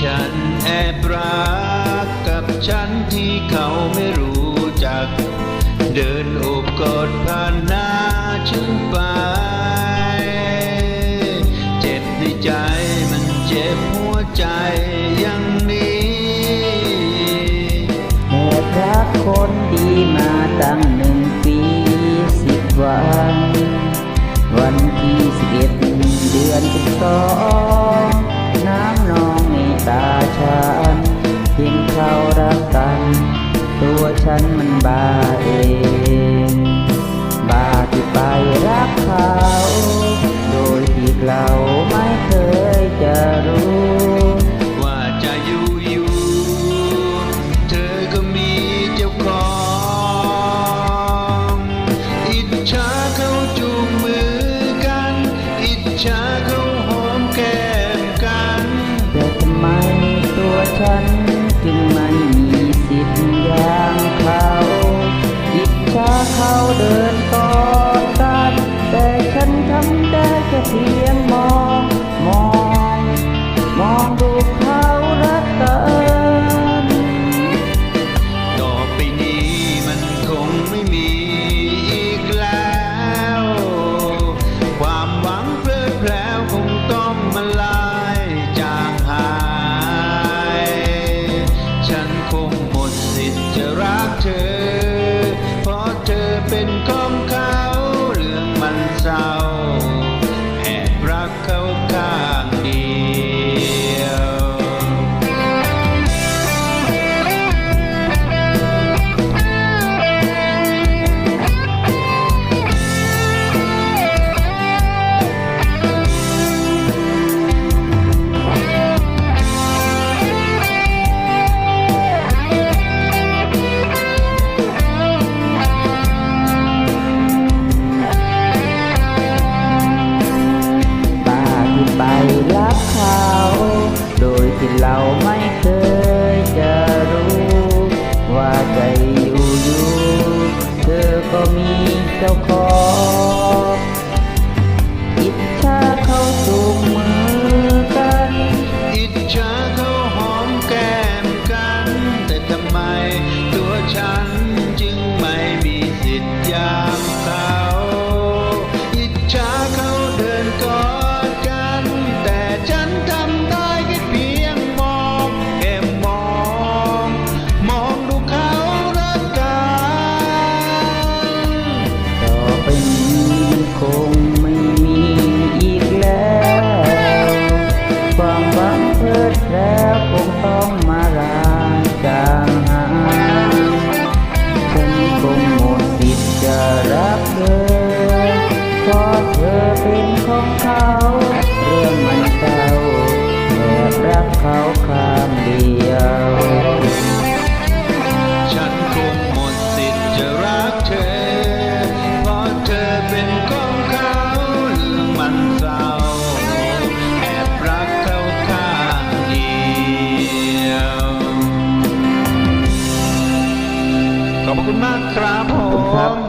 ฉันแอบรักกับฉันที่เขาไม่รู้จัก เดินโอบกอดผ่านหน้าฉันไป เพียงเขารักกัน ตัวฉันมันบาเองบาที่ไปรักเขา โดยที่เราไม่เคยจะรู้ ว่าจะอยู่อยู่เธอก็มีเจ้าของ อิจฉาเขาจูงมือกัน อิจฉาเขาหอมแก้มกันแต่ทำไมตัวฉัน เขาเดินกอ ที่เราไม่เคยจะรู้ ว่าใจอยู่อยู่เธอก็มีเจ้าของ เพราะเธอเป็นของเขา เรื่องมันเศร้าแอบรักเขาข้างเดียว ฉันคงหมดสิทธิ์จะรักเธอ เพราะเธอเป็นของเขาเรื่องมันเศร้าแอบรักเขาข้างเดียว ขอบคุณมากครับผม